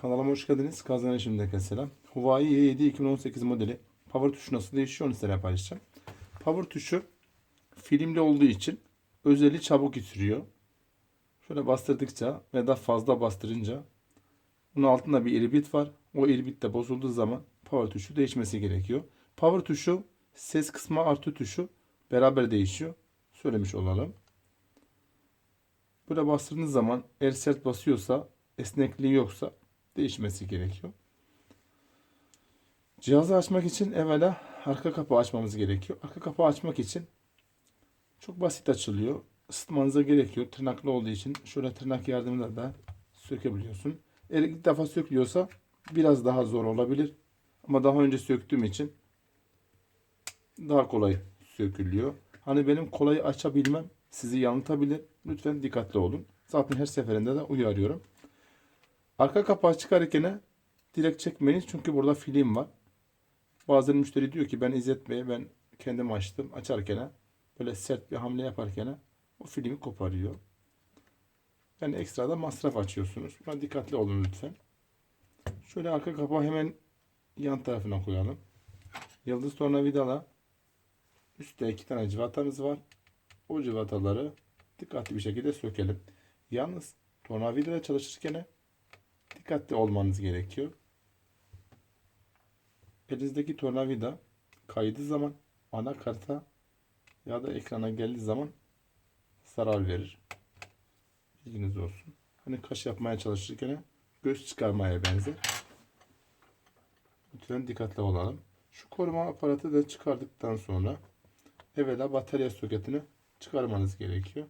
Kanalıma hoş geldiniz. Kazan şimdiden selam. Huawei Y7 2018 modeli. Power tuşu nasıl değişiyor onu size paylaşacağım. Power tuşu filmli olduğu için özelliği çabuk itiriyor. Şöyle bastırdıkça ve da fazla bastırınca bunun altında bir irbit var. O irbit de bozulduğu zaman power tuşu değişmesi gerekiyor. Power tuşu ses kısmı artı tuşu beraber değişiyor. Söylemiş olalım. Böyle bastırdığınız zaman eğer sert basıyorsa esnekliği yoksa değişmesi gerekiyor. Cihazı açmak için evvela arka kapağı açmamız gerekiyor. Arka kapağı açmak için çok basit açılıyor. Isıtmanıza gerekiyor. Tırnaklı olduğu için şöyle tırnak yardımıyla da sökebiliyorsun. Eğer ilk defa sökülüyorsa biraz daha zor olabilir. Ama daha önce söktüğüm için daha kolay sökülüyor. Hani benim kolay açabilmem sizi yanıltabilir. Lütfen dikkatli olun. Zaten her seferinde de uyarıyorum. Arka kapağı çıkarırken direkt çekmeyin çünkü burada film var. Bazen müşteri diyor ki ben İzzet Bey ben kendim açtım açarken böyle sert bir hamle yaparken o filmi koparıyor. Yani ekstra da masraf açıyorsunuz. Buna dikkatli olun lütfen. Şöyle arka kapağı hemen yan tarafına koyalım. Yıldız tornavidala üstte iki tane cıvatamız var. O cıvataları dikkatli bir şekilde sökelim. Yalnız tornavidada çalışırken dikkatli olmanız gerekiyor. Elinizdeki tornavida kaydığı zaman anakarta ya da ekrana geldiği zaman zarar verir. Bilginiz olsun. Hani kaş yapmaya çalışırken göz çıkarmaya benzer. Lütfen dikkatli olalım. Şu koruma aparatı da çıkardıktan sonra evvela batarya soketini çıkarmanız gerekiyor.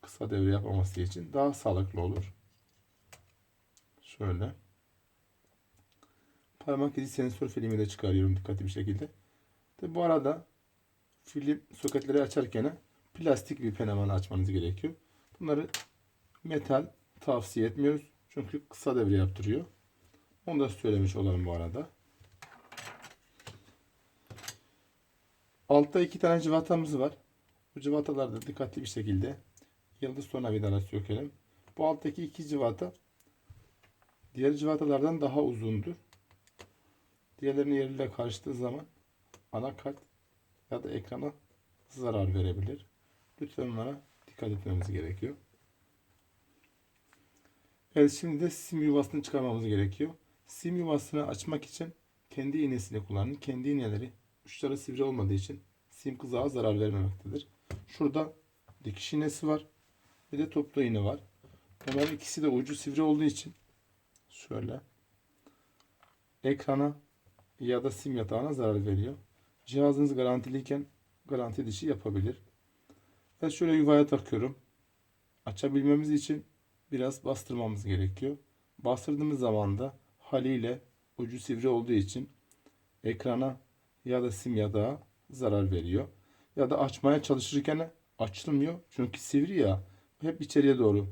Kısa devre yapmaması için daha sağlıklı olur. Şöyle. Parmak izi sensör filmi de çıkarıyorum dikkatli bir şekilde. Tabi bu arada film soketleri açarken plastik bir penemanı açmanız gerekiyor. Bunları metal tavsiye etmiyoruz. Çünkü kısa devre yaptırıyor. Onu da söylemiş olalım bu arada. Altta iki tane cıvatamız var. Bu cıvataları da dikkatli bir şekilde yıldız tornavidayla sökelim. Bu alttaki iki cıvata diğer cıvatalardan daha uzundur. Diğerlerinin yeriyle karıştığı zaman anakart ya da ekrana zarar verebilir. Lütfen onlara dikkat etmemiz gerekiyor. Evet şimdi de sim yuvasını çıkarmamız gerekiyor. Sim yuvasını açmak için kendi iğnesini kullanın. Kendi iğneleri uçları sivri olmadığı için sim kızağa zarar vermemektedir. Şurada dikiş iğnesi var. Bir de toplu iğne var. Bunların ikisi de ucu sivri olduğu için şöyle ekrana ya da sim yatağına zarar veriyor. Cihazınız garantiliyken garanti dışı yapabilir. Ben şöyle yuvaya takıyorum. Açabilmemiz için biraz bastırmamız gerekiyor. Bastırdığımız zaman da haliyle ucu sivri olduğu için ekrana ya da sim yatağa zarar veriyor. Ya da açmaya çalışırken açılmıyor. Çünkü sivri ya hep içeriye doğru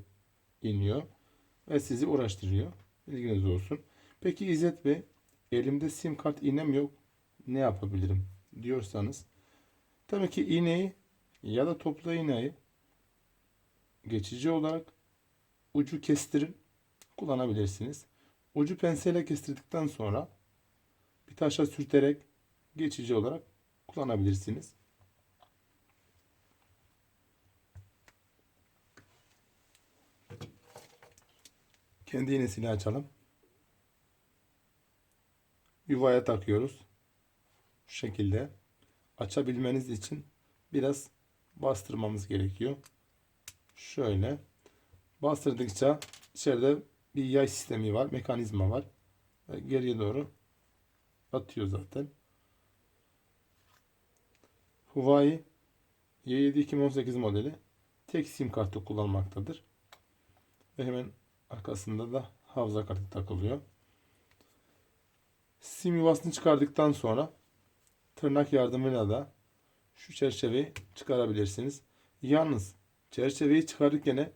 iniyor ve sizi uğraştırıyor. Bilginiz olsun. Peki İzzet Bey elimde sim kart iğnem yok. Ne yapabilirim diyorsanız tabii ki iğneyi ya da toplu iğneyi geçici olarak ucu kestirip kullanabilirsiniz. Ucu penseyle kestirdikten sonra bir taşa sürterek geçici olarak kullanabilirsiniz. Kendi iğnesini açalım. Yuvaya takıyoruz. Şu şekilde. Açabilmeniz için biraz bastırmamız gerekiyor. Şöyle. Bastırdıkça içeride bir yay sistemi var. Mekanizma var. Geriye doğru atıyor zaten. Huawei Y7 2018 modeli tek sim kartı kullanmaktadır. Ve hemen arkasında da hafıza kartı takılıyor. Sim yuvasını çıkardıktan sonra tırnak yardımıyla da şu çerçeveyi çıkarabilirsiniz. Yalnız çerçeveyi çıkarırken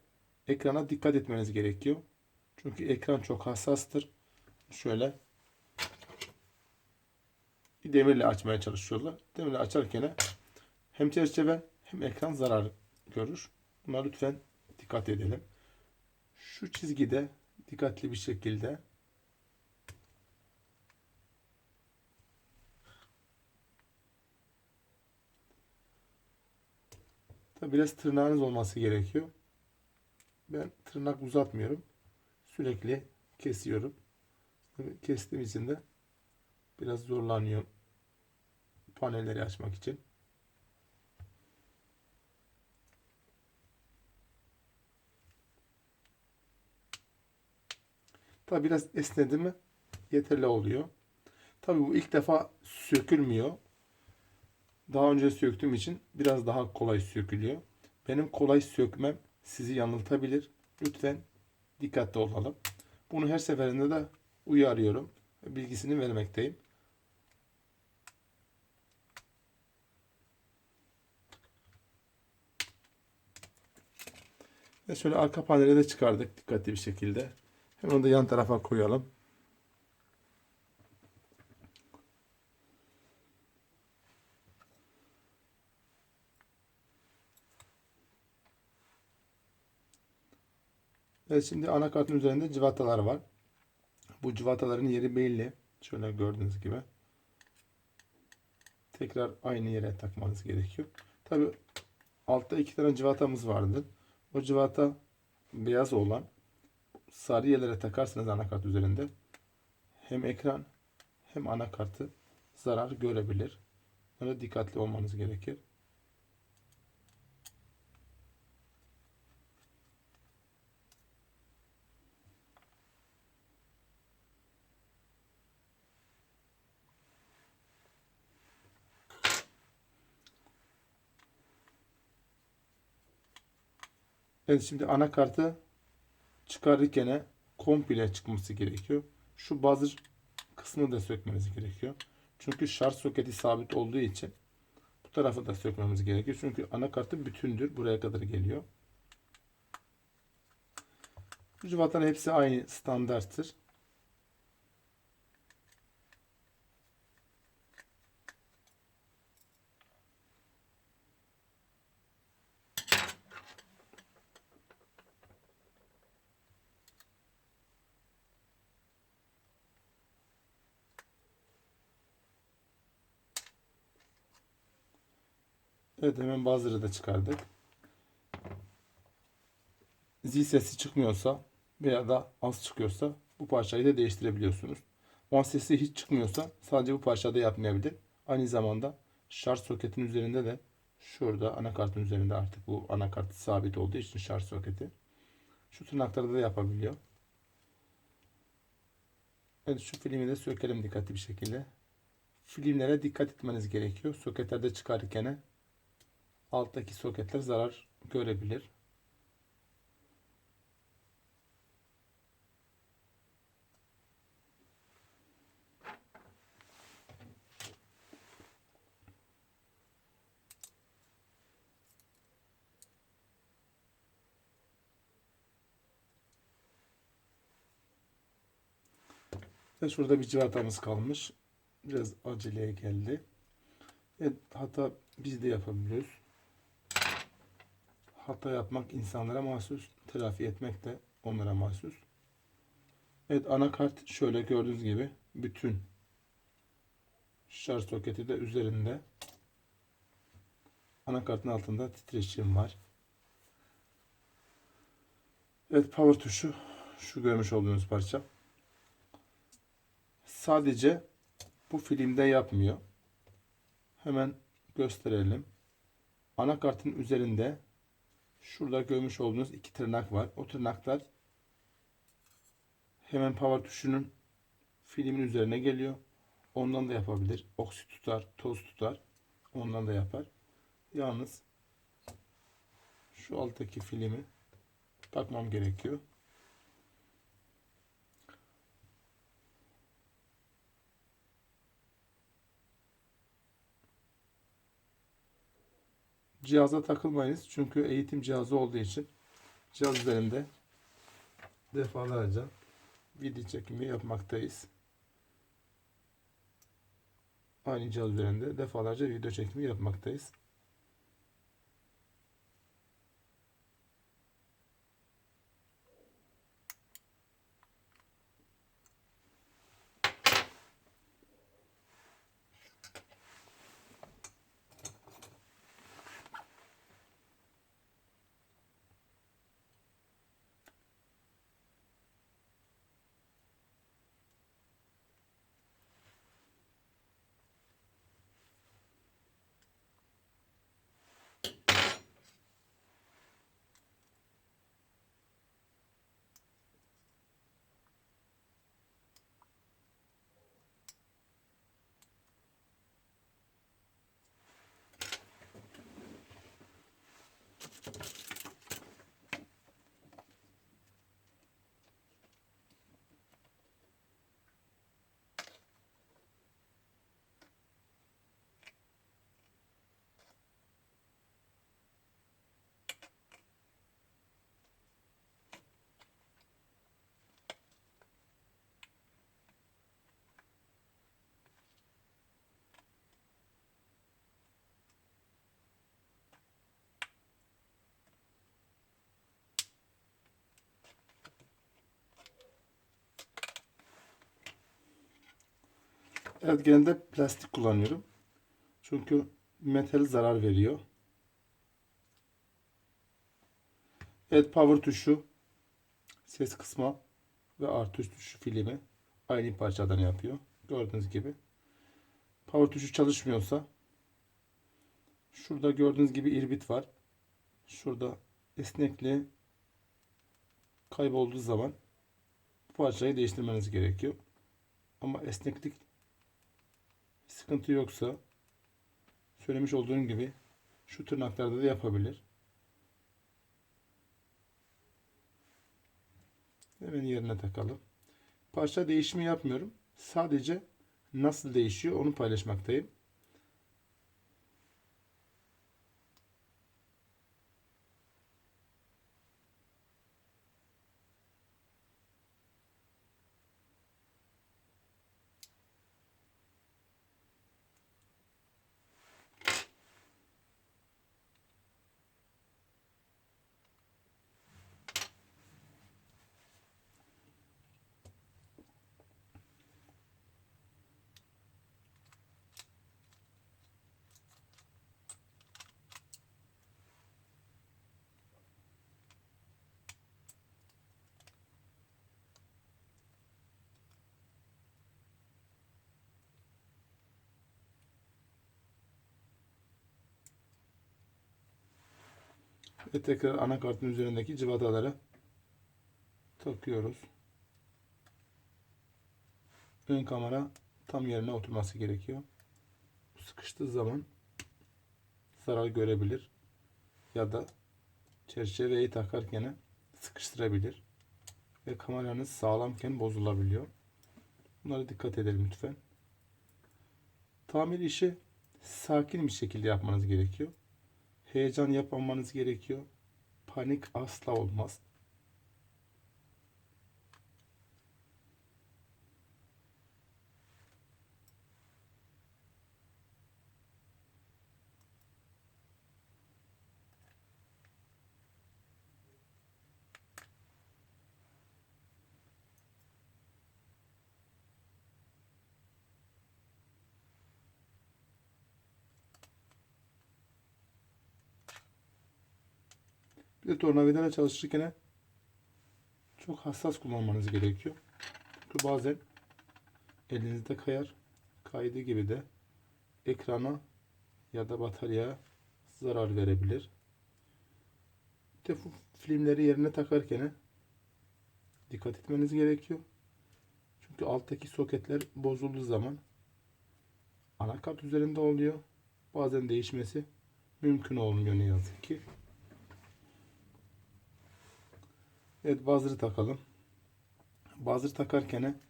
ekrana dikkat etmeniz gerekiyor. Çünkü ekran çok hassastır. Şöyle demirle açmaya çalışıyorlar. Demirle açarken hem çerçeve hem ekran zarar görür. Buna lütfen dikkat edelim şu çizgide dikkatli bir şekilde Tabi biraz tırnağınız olması gerekiyor. Ben tırnak uzatmıyorum. Sürekli kesiyorum. Kestiğim için de biraz zorlanıyorum panelleri açmak için. Tabi biraz esnedi mi yeterli oluyor. Tabi bu ilk defa sökülmüyor. Daha önce söktüğüm için biraz daha kolay sökülüyor. Benim kolay sökmem sizi yanıltabilir. Lütfen dikkatli olalım. Bunu her seferinde de uyarıyorum. Bilgisini vermekteyim. Ve şöyle arka paneli de çıkardık dikkatli bir şekilde. Hemen onu yan tarafa koyalım. Evet şimdi anakartın üzerinde cıvatalar var. Bu cıvataların yeri belli. Şöyle gördüğünüz gibi. Tekrar aynı yere takmanız gerekiyor. Tabi altta iki tane cıvatamız vardı. O cıvata beyaz olan sarı yerlere takarsanız anakart üzerinde hem ekran hem anakartı zarar görebilir. Buna dikkatli olmanız gerekir. Evet şimdi anakartı çıkarırken komple çıkması gerekiyor. Şu buzzer kısmını da sökmeniz gerekiyor. Çünkü şarj soketi sabit olduğu için bu tarafı da sökmemiz gerekiyor. Çünkü anakartı bütündür. Buraya kadar geliyor. Bu cıvataların hepsi aynı standarttır. Evet hemen bazıları da çıkardık. Zil sesi çıkmıyorsa veya da az çıkıyorsa bu parçayı da değiştirebiliyorsunuz. On sesi hiç çıkmıyorsa sadece bu parçada yapmayabilir. Aynı zamanda şarj soketin üzerinde de şurada anakartın üzerinde artık bu anakart sabit olduğu için şarj soketi. Şu tırnaklarda da yapabiliyor. Evet şu filmi de sökelim dikkatli bir şekilde. Filmlere dikkat etmeniz gerekiyor. Soketlerde çıkarırken alttaki soketler zarar görebilir. Ve şurada bir cıvatamız kalmış. Biraz aceleye geldi. Evet, hatta biz de yapabiliyoruz. Hata yapmak insanlara mahsus, telafi etmek de onlara mahsus. Evet anakart şöyle gördüğünüz gibi bütün şarj soketi de üzerinde. Anakartın altında titreşim var. Evet power tuşu şu görmüş olduğunuz parça. Sadece bu filmde yapmıyor. Hemen gösterelim. Anakartın üzerinde şurada görmüş olduğunuz iki tırnak var. O tırnaklar hemen power tuşunun filmin üzerine geliyor. Ondan da yapabilir. Oksi tutar, toz tutar. Ondan da yapar. Yalnız şu alttaki filmi takmam gerekiyor. Cihaza takılmayınız. Çünkü eğitim cihazı olduğu için cihaz üzerinde defalarca video çekimi yapmaktayız. Aynı cihaz üzerinde defalarca video çekimi yapmaktayız. Evet genelde plastik kullanıyorum. Çünkü metal zarar veriyor. Evet power tuşu ses kısma ve artış tuşu filmi aynı parçadan yapıyor. Gördüğünüz gibi. Power tuşu çalışmıyorsa şurada gördüğünüz gibi irbit var. Şurada esnekliği kaybolduğu zaman bu parçayı değiştirmeniz gerekiyor. Ama esneklik sıkıntı yoksa söylemiş olduğum gibi şu tırnaklarda da yapabilir. Hemen yerine takalım. Parça değişimi yapmıyorum. Sadece nasıl değişiyor onu paylaşmaktayım. Ve tekrar anakartın üzerindeki cıvataları takıyoruz. Ön kamera tam yerine oturması gerekiyor. Sıkıştığı zaman zarar görebilir. Ya da çerçeveyi takarken sıkıştırabilir. Ve kameranız sağlamken bozulabiliyor. Bunlara dikkat edelim lütfen. Tamir işi sakin bir şekilde yapmanız gerekiyor. Heyecan yapmamanız gerekiyor. Panik asla olmaz. Bir de tornavidayla çalışırken çok hassas kullanmanız gerekiyor. Çünkü bazen elinizde kayar. Kaydı gibi de ekrana ya da bataryaya zarar verebilir. Bir de filmleri yerine takarken dikkat etmeniz gerekiyor. Çünkü alttaki soketler bozulduğu zaman anakart üzerinde oluyor. Bazen değişmesi mümkün olmuyor ne yazık ki. Evet buzzer'ı takalım. Buzzer takarken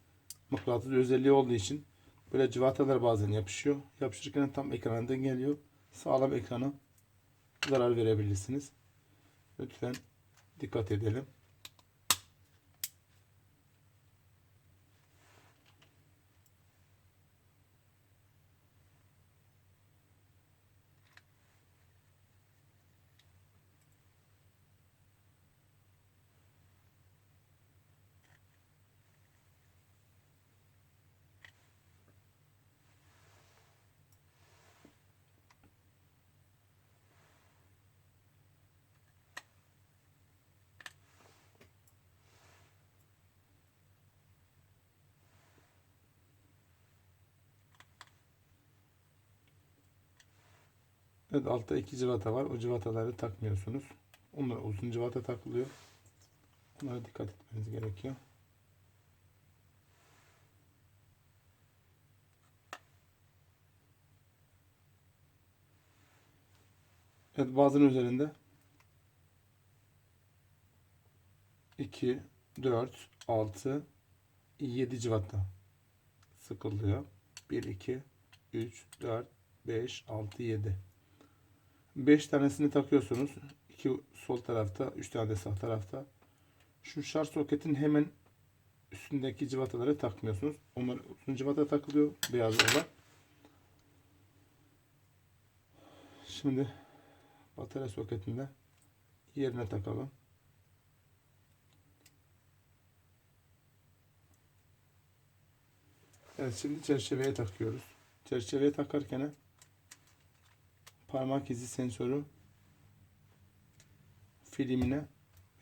mıknatıs özelliği olduğu için böyle cıvatalar bazen yapışıyor. Yapışırken tam ekrana geliyor. Sağlam ekrana zarar verebilirsiniz. Lütfen dikkat edelim. Evet altta iki cıvata var. O cıvataları takmıyorsunuz. Onlar uzun cıvata takılıyor. Bunlara dikkat etmeniz gerekiyor. Evet bazının üzerinde 2, 4, 6, 7 cıvata sıkılıyor. 1, 2, 3, 4, 5, 6, 7. 5 tanesini takıyorsunuz. 2 sol tarafta, 3 tane de sağ tarafta. Şu şarj soketin hemen üstündeki cıvataları takmıyorsunuz. Onlar uzun cıvata takılıyor. Beyaz olan. Şimdi batarya soketinde yerine takalım. Evet şimdi çerçeveye takıyoruz. Çerçeveye takarken parmak izi sensörü filmine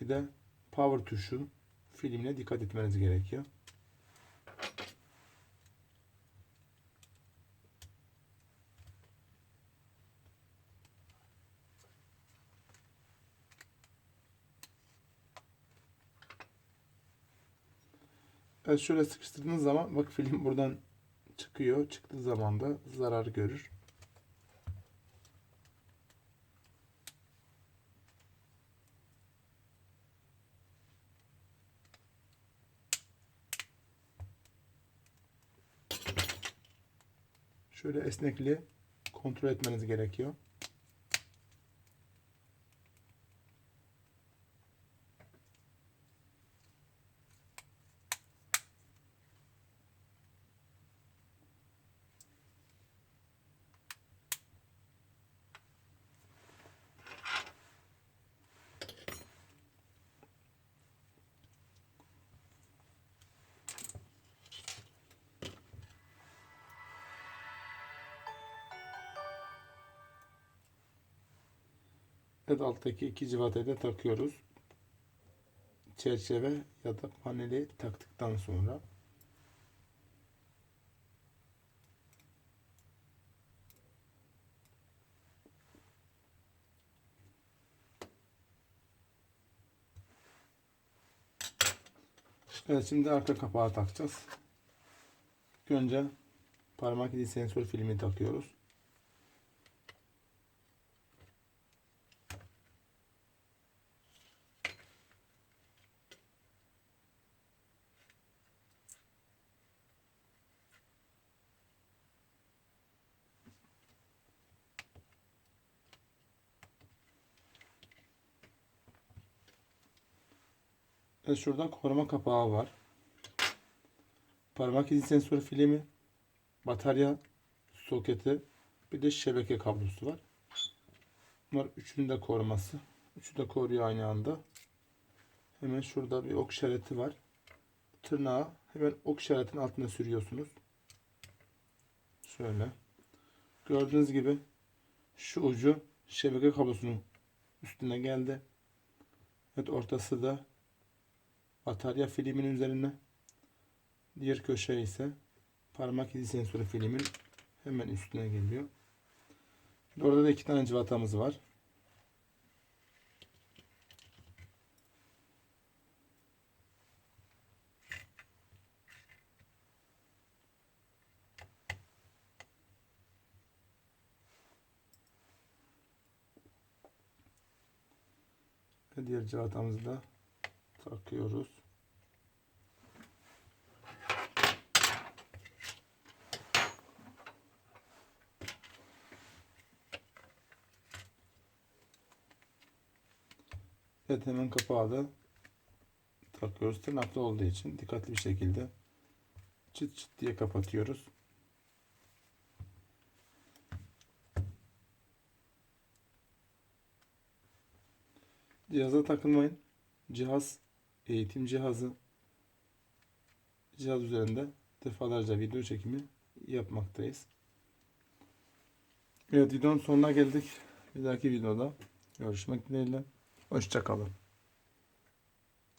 bir de power tuşu filmine dikkat etmeniz gerekiyor. Evet şöyle sıkıştırdığınız zaman bak film buradan çıkıyor. Çıktığı zaman da zarar görür. Şöyle esnekliği kontrol etmeniz gerekiyor. Evet alttaki iki civatayı da takıyoruz. Çerçeve ya da paneli taktıktan sonra Evet şimdi arka kapağı takacağız. Önce parmak izi sensör filmi takıyoruz. Evet şurada koruma kapağı var. Parmak izi sensör filmi, batarya soketi, bir de şebeke kablosu var. Bunlar üçünün de koruması. Üçü de koruyor aynı anda. Hemen şurada bir ok işareti var. Tırnağı hemen ok işaretinin altına sürüyorsunuz. Şöyle. Gördüğünüz gibi şu ucu şebeke kablosunun üstüne geldi. Evet ortası da batarya filmin üzerine. Diğer köşe ise parmak izi sensörü filmin hemen üstüne geliyor. Orada da iki tane cıvatamız var. Ve diğer cıvatamızı da takıyoruz. Evet hemen kapağı da takıyoruz. Tırnaklı olduğu için dikkatli bir şekilde çıt çıt diye kapatıyoruz. Cihaza takılmayın. Cihaz eğitim cihazı. Cihaz üzerinde defalarca video çekimi yapmaktayız. Evet videonun sonuna geldik. Bir dahaki videoda görüşmek dileğiyle. Hoşçakalın.